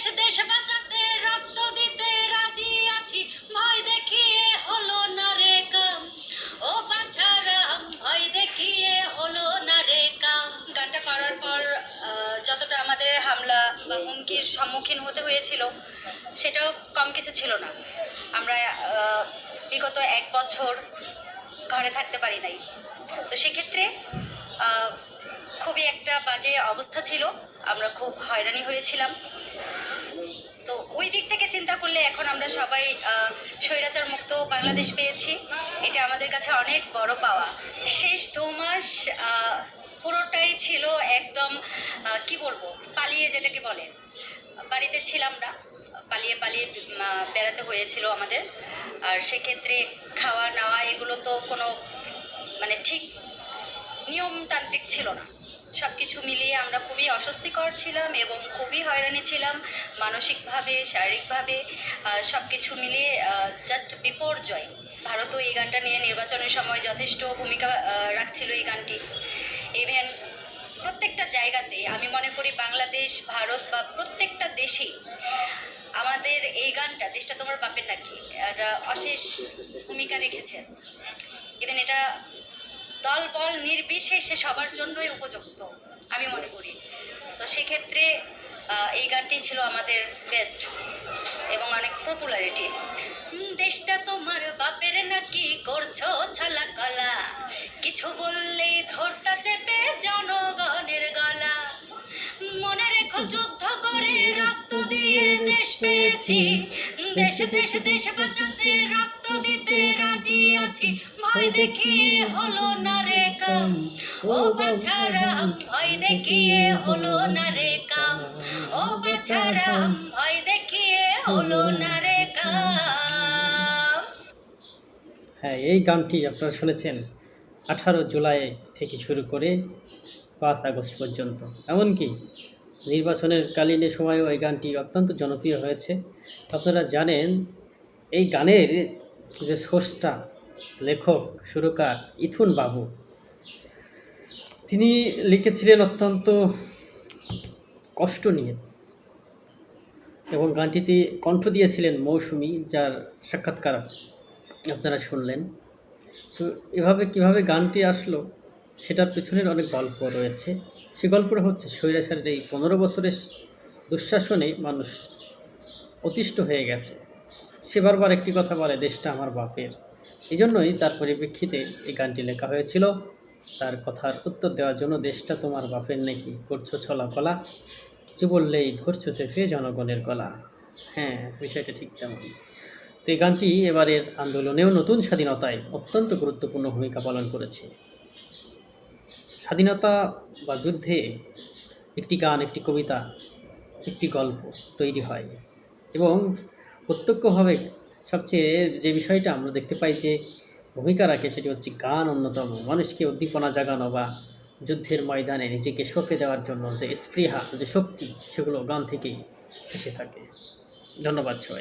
দেশ দেশ বাঁচাতে রক্ত দিতে রাজি আছি। ভয় দেখিয়ে হলো না রে কাম। ও বাছারাম, ভয় দেখিয়ে হলো না রে কাম। গানটা করার পর যতটা আমাদের হামলা বা হুমকির সম্মুখীন হতে হয়েছিল, সেটাও কম কিছু ছিল না। আমরা বিগত এক বছর ঘরে থাকতে পারি নাই। তো সেক্ষেত্রে খুবই একটা বাজে অবস্থা ছিল। আমরা খুব হয়রানি হয়েছিলাম। ওই দিক থেকে চিন্তা করলে এখন আমরা সবাই স্বৈরাচার মুক্ত বাংলাদেশ পেয়েছি। এটা আমাদের কাছে অনেক বড় পাওয়া। শেষ দু মাস পুরোটাই ছিল একদম কি বলব, পালিয়ে যেটাকে বলে। বাড়িতে ছিলাম না, পালিয়ে পালিয়ে বেড়াতে হয়েছিল আমাদের। আর সেক্ষেত্রে খাওয়া নেওয়া এগুলো তো কোনো মানে ঠিক নিয়মতান্ত্রিক ছিল না। সব কিছু মিলিয়ে আমরা খুবই অস্বস্তিকর ছিলাম এবং খুবই হয়রানি ছিলাম মানসিকভাবে, শারীরিকভাবে সব কিছু মিলিয়ে জাস্ট বিপর্যয়। ভারতও এই গানটা নিয়ে নির্বাচনের সময় যথেষ্ট ভূমিকা রাখছিল এই গানটি। ইভেন প্রত্যেকটা জায়গাতে আমি মনে করি বাংলাদেশ, ভারত বা প্রত্যেকটা দেশেই আমাদের এই গানটা, দেশটা তোমার বাপের নাকি, একটা অশেষ ভূমিকা রেখেছে। ইভেন এটা দল বল নির্বিশেষে সবার জন্যই উপযুক্ত, আমি মনে করি। তো সেক্ষেত্রে এই গানটি ছিল আমাদের বেস্ট এবং অনেক পপুলারিটি দেশটা তোমার বাপের নাকি করছ ছলা কলা। কিছু বললেই ধরতা পেয়েছি। দেশ দেশ দেশ বাঁচাতে রক্ত দিতে রাজি আছি। ভয় দেখিয়ে হলো না রে কাম। ও বাছারাম, ভয় দেখিয়ে হলো না রে কাম। ও বাছারাম, ভয় দেখিয়ে হলো না রে হ্যাঁ এই গানটি আপনারা শুনেছেন আঠারো জুলাই থেকে শুরু করে পাঁচ আগস্ট পর্যন্ত। এমনকি নির্বাচনের কালীন সময়ও এই গানটি অত্যন্ত জনপ্রিয় হয়েছে। আপনারা জানেন, এই গানের যে স্রষ্টা, লেখক, সুরকার ইথুন বাবু, তিনি লিখেছিলেন অত্যন্ত কষ্ট নিয়ে এবং গানটিতে কণ্ঠ দিয়েছিলেন মৌসুমি, যার সাক্ষাৎকার আপনারা শুনলেন। তো এভাবে কীভাবে গানটি আসলো? সেটার পিছনের অনেক গল্প রয়েছে। সে গল্পটা হচ্ছে স্বৈরাচারের এই পনেরো বছরের দুঃশাসনে মানুষ অতিষ্ঠ হয়ে গেছে। সে বারবার একটি কথা বলে, দেশটা আমার বাপের। এই জন্যই তার পরিপ্রেক্ষিতে এই গানটি লেখা হয়েছিল। তার কথার উত্তর দেওয়ার জন্য, দেশটা তোমার বাপের নাকি? করছ ছলা কলা কিছু বললেই ধরছো চেপে জনগণের গলা। হ্যাঁ বিষয়টা ঠিক তেমন তো এই গানটি এবারের আন্দোলনেও নতুন স্বাধীনতায় অত্যন্ত গুরুত্বপূর্ণ ভূমিকা পালন করেছে। স্বাধীনতা বা যুদ্ধে একটি গান, একটি কবিতা, একটি গল্প তৈরি হয় এবং প্রত্যক্ষভাবে সবচেয়ে যে বিষয়টা আমরা দেখতে পাই যে ভূমিকা রাখে সেটি হচ্ছে গান অন্যতম। মানুষকে উদ্দীপনা জাগানো বা যুদ্ধের ময়দানে নিজেকে সঁপে দেওয়ার জন্য যে স্পৃহা, যে শক্তি, সেগুলো গান থেকেই এসে থাকে। ধন্যবাদ সবাই